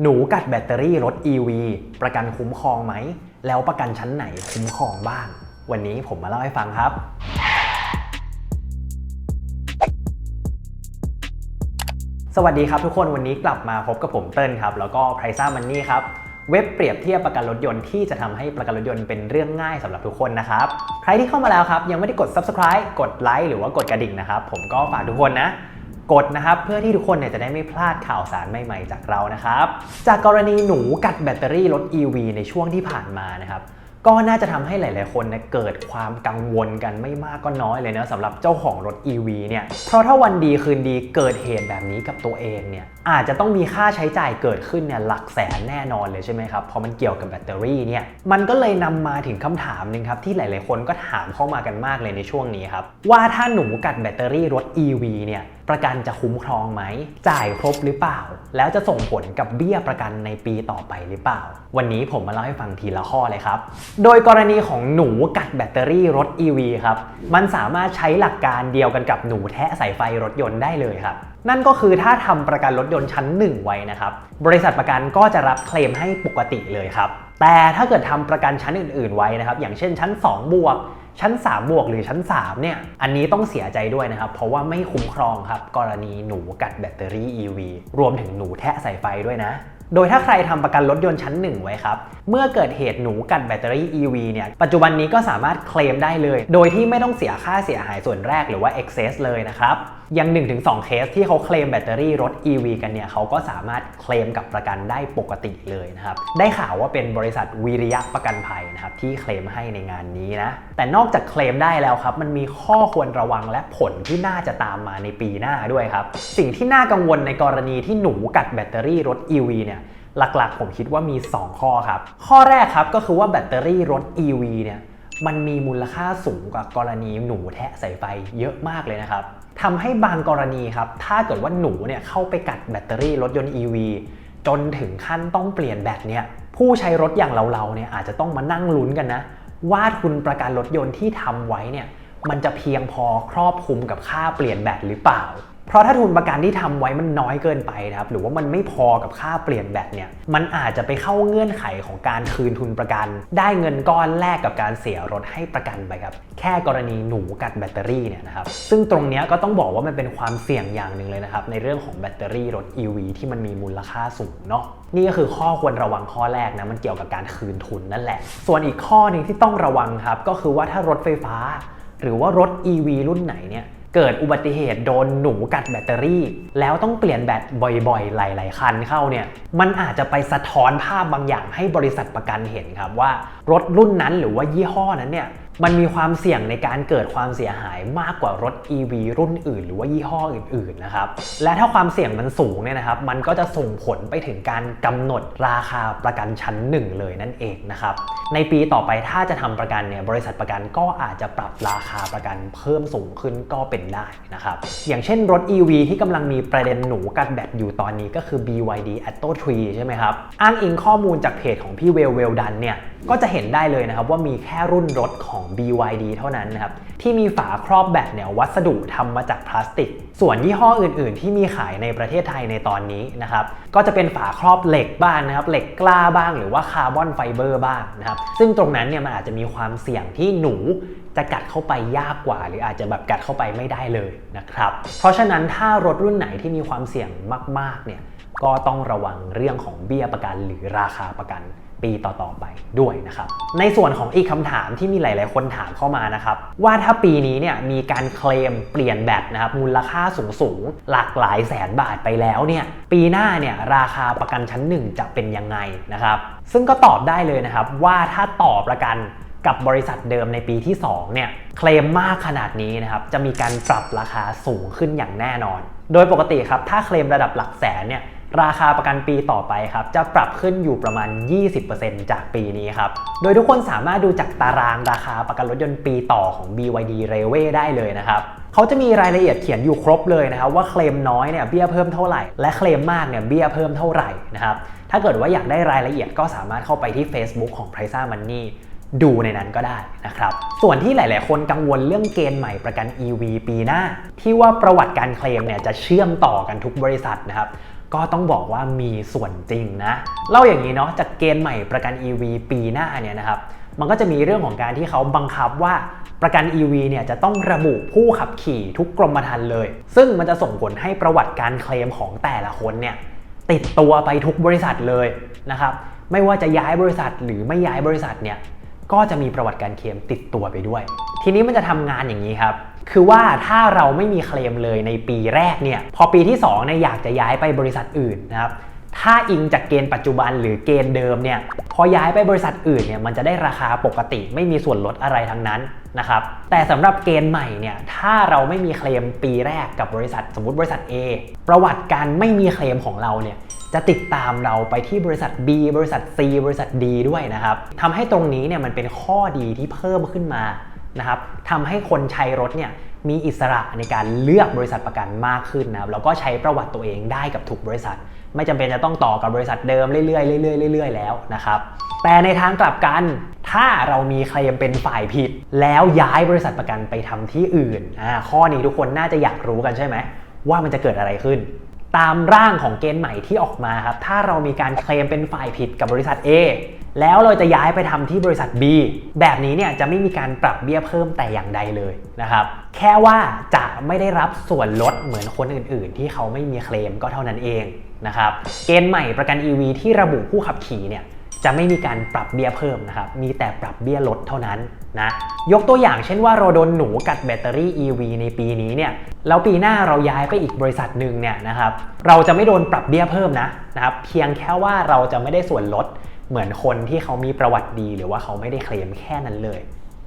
หนูกัดแบตเตอรี่รถ EV ประกันคุ้มครองไหม แล้วประกันชั้นไหนคุ้มครองบ้าง วันนี้ผมมาเล่าให้ฟังครับ สวัสดีครับทุกคนวันนี้กลับมาพบกับผมเติ้ลครับ แล้วก็ p r i ซ่ามันนี่ครับ เว็บเปรียบเทียบประกันรถยนต์ที่จะทำให้ประกันรถยนต์เป็นเรื่องง่ายสำหรับทุกคนนะครับ ใครที่เข้ามาแล้วครับยังไม่ได้กด subscribe กดไลค์หรือว่ากดกระดิ่งนะครับผมก็ฝากทุกคนนะ กดนะครับเพื่อที่ทุกคนเนี่ยจะได้ไม่พลาดข่าวสารใหม่ๆ จากเรานะครับ จากกรณีหนูกัดแบตเตอรี่รถ EV ในช่วงที่ผ่านมานะครับก็น่าจะทำให้หลาย ๆ คนเนี่ยเกิดความกังวลกันไม่มากก็น้อยเลยนะสำหรับเจ้าของรถ EV เนี่ย เพราะถ้าวันดีคืนดีเกิดเหตุแบบนี้กับตัวเองเนี่ยอาจจะต้องมีค่าใช้จ่ายเกิดขึ้นเนี่ยหลักแสนแน่นอนเลยใช่ไหมครับเพราะมันเกี่ยวกับแบตเตอรี่เนี่ยมันก็เลยนำมาถึงคำถามหนึ่งครับที่หลาย ๆ คนก็ถามเข้ามากันมากเลยในช่วงนี้ครับว่าถ้าหนูกัดแบตเตอรี่รถ EV เนี่ยประกันจะคุ้มครองไหม จ่ายครบหรือเปล่า แล้วจะส่งผลกับเบี้ยประกันในปีต่อไปหรือเปล่า วันนี้ผมมาเล่าให้ฟังทีละข้อเลยครับ โดยกรณีของหนูกัดแบตเตอรี่รถ EV ครับ มันสามารถใช้หลักการเดียวกันกับหนูแทะสายไฟรถยนต์ได้เลยครับ นั่นก็คือถ้าทำประกันรถยนต์ชั้น 1 ไว้นะครับ บริษัทประกันก็จะรับเคลมให้ปกติเลยครับ แต่ถ้าเกิดทำประกันชั้นอื่น ๆ ไว้นะครับ อย่างเช่นชั้น 2 บวก ชั้น 3 บวกหรือชั้น 3 เนี่ย อันนี้ต้องเสียใจด้วยนะครับ เพราะว่าไม่คุ้มครองครับ กรณีหนูกัดแบตเตอรี่ EV รวมถึงหนูแทะสายไฟด้วยนะ โดยถ้าใครทำประกันรถยนต์ชั้น 1 ไว้ครับ เมื่อเกิดเหตุหนูกัดแบตเตอรี่ EV เนี่ย ปัจจุบันนี้ก็สามารถเคลมได้เลย โดยที่ไม่ต้องเสียค่าเสียหายส่วนแรกหรือว่า excess เลยนะครับย่าง1-2 เคสที่เขาเคลมแบตเตอรี่รถ EV กันเนี่ยเขาก็สามารถเคลมกับประกันได้ปกติเลยนะครับ ได้ข่าวว่าเป็นบริษัทวิริยะประกันภัยนะครับที่เคลมให้ในงานนี้นะแต่นอกจากเคลมได้แล้วครับ มันมีข้อควรระวังและผลที่น่าจะตามมาในปีหน้าด้วยครับ สิ่งที่น่ากังวลในกรณีที่หนูกัดแบตเตอรี่รถ EV เนี่ยหลักๆ ผมคิดว่ามี 2 ข้อครับ ข้อแรกครับก็คือว่าแบตเตอรี่รถ EV เนี่ยมันมีมูลค่าสูงกว่ากรณีหนูแทะสายไฟเยอะมากเลยนะครับทำให้บางกรณีครับ ถ้าเกิดว่าหนูเนี่ยเข้าไปกัดแบตเตอรี่รถยนต์ EV จนถึงขั้นต้องเปลี่ยนแบตเนี่ยผู้ใช้รถอย่างเราๆเนี่ยอาจจะต้องมานั่งลุ้นกันนะ ว่าทุนประกันรถยนต์ที่ทำไว้เนี่ยมันจะเพียงพอครอบคลุมกับค่าเปลี่ยนแบตหรือเปล่า เพราะถ้าทุนประกันที่ทำไว้มันน้อยเกินไปนะครับหรือว่ามันไม่พอกับค่าเปลี่ยนแบตเนี่ยมันอาจจะไปเข้าเงื่อนไขของการคืนทุนประกัน ได้เงินก้อนแลกกับการเสียรถให้ประกันไปครับแค่กรณีหนูกัดแบตเตอรี่เนี่ยนะครับซึ่งตรงนี้ก็ต้องบอกว่ามันเป็นความเสี่ยงอย่างหนึ่งเลยนะครับในเรื่องของแบตเตอรี่รถ EV ที่มันมีมูลค่าสูงเนาะนี่ก็คือข้อควรระวังข้อแรกนะมันเกี่ยวกับการคืนทุนนั่นแหละ ส่วนอีกข้อหนึ่งที่ต้องระวังครับก็คือว่าถ้ารถไฟฟ้า หรือว่ารถ EV รุ่นไหนเนี่ย เกิดอุบัติเหตุโดนหนูกัดแบตเตอรี่ แล้วต้องเปลี่ยนแบตบ่อยๆ หลาย ๆ คันเข้าเนี่ยมันอาจจะไปสะท้อนภาพบางอย่างให้บริษัทประกันเห็นครับว่า รถรุ่นนั้นหรือว่ายี่ห้อนั้นเนี่ย มันมีความเสี่ยงในการเกิดความเสียหายมากกว่ารถ EV รุ่นอื่น หรือว่ายี่ห้ออื่นๆนะครับ และถ้าความเสี่ยงมันสูงเนี่ยนะครับ มันก็จะส่งผลไปถึงการกำหนดราคาประกันชั้นหนึ่งเลยนั่นเองนะครับ ในปีต่อไปถ้าจะทำประกันเนี่ยบริษัทประกันก็อาจจะปรับราคาประกันเพิ่มสูงขึ้นก็เป็นได้นะครับ อย่างเช่นรถ EV ที่กำลังมีประเด็นหนูกัดแบตอยู่ตอนนี้ก็คือ BYD Atto 3ใช่ไหมครับ อ้างอิงข้อมูลจากเพจของพี่เวลเวลดันเนี่ย ก็จะเห็นได้เลยนะครับว่ามีแค่รุ่นรถของ BYD เท่านั้นนะครับที่มีฝาครอบแบตเนี่ยวัสดุทำมาจากพลาสติก ส่วนยี่ห้ออื่น ๆ ที่มีขายในประเทศไทยในตอนนี้นะครับก็จะเป็นฝาครอบเหล็กบ้างนะครับเหล็กกล้าบ้างหรือว่าคาร์บอนไฟเบอร์บ้างนะครับซึ่งตรงนั้นเนี่ยมันอาจจะมีความเสี่ยงที่หนูจะกัดเข้าไปยากกว่า หรืออาจจะแบบกัดเข้าไปไม่ได้เลยนะครับ เพราะฉะนั้นถ้ารถรุ่นไหนที่มีความเสี่ยงมาก ๆ เนี่ยก็ต้องระวังเรื่องของเบี้ยประกันหรือราคาประกัน ปีต่อๆไปด้วยนะครับ ในส่วนของอีกคำถามที่มีหลาย ๆ คนถามเข้ามานะครับ ว่าถ้าปีนี้เนี่ยมีการเคลมเปลี่ยนแบตนะครับมูลค่าสูงสูงๆหลากหลายแสนบาทไปแล้วเนี่ยปีหน้าเนี่ยราคาประกันชั้นหนึ่งจะเป็นยังไงนะครับ ซึ่งก็ตอบได้เลยนะครับว่าถ้าต่อประกันกับบริษัทเดิมในปีที่2เนี่ยเคลมมากขนาดนี้นะครับจะมีการปรับราคาสูงขึ้นอย่างแน่นอน โดยปกติครับถ้าเคลมระดับหลักแสนเนี่ย ราคาประกันปีต่อไปครับจะปรับขึ้นอยู่ประมาณ 20%จากปีนี้ครับ โดยทุกคนสามารถดูจากตารางราคาประกันรถยนต์ปีต่อของ BYD Railway ได้เลยนะครับเขาจะมีรายละเอียดเขียนอยู่ครบเลยนะครับว่าเคลมน้อยเนี่ยเบี้ยเพิ่มเท่าไหร่ และเคลมมากเนี่ยเบี้ยเพิ่มเท่าไหร่นะครับถ้าเกิดว่าอยากได้รายละเอียดก็สามารถเข้าไปที่ Facebook ของ p r i ซ่า Money ดูในนั้นก็ได้นะครับ ส่วนที่หลาย ๆ คนกังวลเรื่องเกณฑ์ใหม่ประกัน EV ปีหน้า ที่ว่าประวัติการเคลมเนี่ยจะเชื่อมต่อกันทุกบริษัทนะครับ ก็ต้องบอกว่ามีส่วนจริงนะเล่าอย่างนี้เนาะจากเกณฑ์ใหม่ประกัน EV ปีหน้าเนี่ยนะครับมันก็จะมีเรื่องของการที่เขาบังคับว่าประกัน EV เนี่ยจะต้องระบุผู้ขับขี่ทุกกรมธรรม์เลย ซึ่งมันจะส่งผลให้ประวัติการเคลมของแต่ละคนเนี่ยติดตัวไปทุกบริษัทเลยนะครับไม่ว่าจะย้ายบริษัทหรือไม่ย้ายบริษัทเนี่ยก็จะมีประวัติการเคลมติดตัวไปด้วย ทีนี้มันจะทำงานอย่างนี้ครับ คือว่าถ้าเราไม่มีเคลมเลยในปีแรกเนี่ยพอปีที่2เนี่ยอยากจะย้ายไปบริษัทอื่นนะครับถ้าอิงจากเกณฑ์ปัจจุบันหรือเกณฑ์เดิมเนี่ยพอย้ายไปบริษัทอื่นเนี่ยมันจะได้ราคาปกติไม่มีส่วนลดอะไรทั้งนั้นนะครับแต่สำหรับเกณฑ์ใหม่เนี่ยถ้าเราไม่มีเคลมปีแรกกับบริษัทสมมติบริษัท A ประวัติการไม่มีเคลมของเราเนี่ยจะติดตามเราไปที่บริษัท B บริษัท C บริษัท D ด้วยนะครับทำให้ตรงนี้เนี่ยมันเป็นข้อดีที่เพิ่มขึ้นมา นะครับทำให้คนใช้รถเนี่ยมีอิสระในการเลือกบริษัทประกันมากขึ้นนะครับแล้วก็ใช้ประวัติตัวเองได้กับทุกบริษัท ไม่จำเป็นจะต้องต่อกับบริษัทเดิมเรื่อยๆเรื่อยๆเรื่อยๆแล้วนะครับแต่ในทางกลับกัน ถ้าเรามีเคลมเป็นฝ่ายผิด แล้วย้ายบริษัทประกันไปทำที่อื่นอ่าข้อนี้ทุกคนน่าจะอยากรู้กันใช่ไหมว่ามันจะเกิดอะไรขึ้น ตามร่างของเกณฑ์ใหม่ที่ออกมาครับถ้าเรามีการเคลมเป็นฝ่ายผิดกับบริษัท A แล้วเราจะย้ายไปทำที่บริษัท B แบบนี้เนี่ยจะไม่มีการปรับเบี้ยเพิ่มแต่อย่างใดเลยนะครับ แค่ว่าจะไม่ได้รับส่วนลดเหมือนคนอื่นๆ ที่เขาไม่มีเคลมก็เท่านั้นเองนะครับ เกณฑ์ใหม่ประกัน EV ที่ระบุผู้ขับขี่เนี่ยจะไม่มีการปรับเบี้ยเพิ่มนะครับ มีแต่ปรับเบี้ยลดเท่านั้นนะ ยกตัวอย่างเช่นว่าเราโดนหนูกัดแบตเตอรี่ EV ในปีนี้เนี่ย แล้วปีหน้าเราย้ายไปอีกบริษัทหนึ่งเนี่ยนะครับ เราจะไม่โดนปรับเบี้ยเพิ่มนะนะครับ เพียงแค่ว่าเราจะไม่ได้ส่วนลด เหมือนคนที่เขามีประวัติดี หรือว่าเขาไม่ได้เคลมแค่นั้นเลย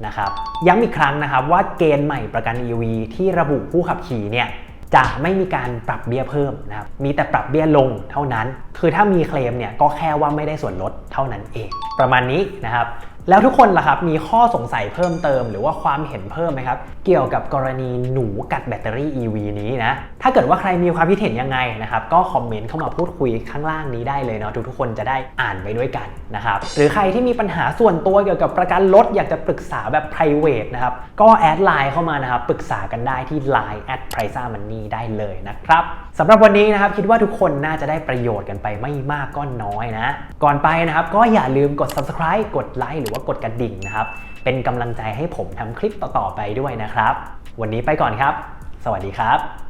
นะครับย้ำอีกครั้งนะครับว่าเกณฑ์ใหม่ประกัน EV ที่ระบุผู้ขับขี่เนี่ยจะไม่มีการปรับเบี้ยเพิ่มนะครับ มีแต่ปรับเบี้ยลงเท่านั้น คือถ้ามีเคลมเนี่ยก็แค่ว่าไม่ได้ส่วนลดเท่านั้นเอง ประมาณนี้นะครับ แล้วทุกคนล่ะครับมีข้อสงสัยเพิ่มเติม หรือว่าความเห็นเพิ่มไหมครับ เกี่ยวกับกรณีหนูกัดแบตเตอรี่ EV นี้นะ ถ้าเกิดว่าใครมีความคิดเห็นยังไงนะครับ ก็คอมเมนต์เข้ามาพูดคุยข้างล่างนี้ได้เลยเนาะทุกๆคนจะได้อ่านไปด้วยกันนะครับ หรือใครที่มีปัญหาส่วนตัวเกี่ยวกับประกันรถอยากจะปรึกษาแบบ private นะครับ ก็แอดไลน์เข้ามานะครับปรึกษากันได้ที่ Line at p r i c a Money ได้เลยนะครับสำหรับวันนี้นะครับคิดว่าทุกคนน่าจะได้ประโยชน์กันไปไม่มากก็น้อยนะ ก่อนไปนะครับก็อย่าลืมกด subscribe กดไลค์หรือว่ากดกระดิ่งนะครับ เป็นกำลังใจให้ผมทำคลิปต่อๆไปด้วยนะครับ วันนี้ไปก่อนครับ สวัสดีครับ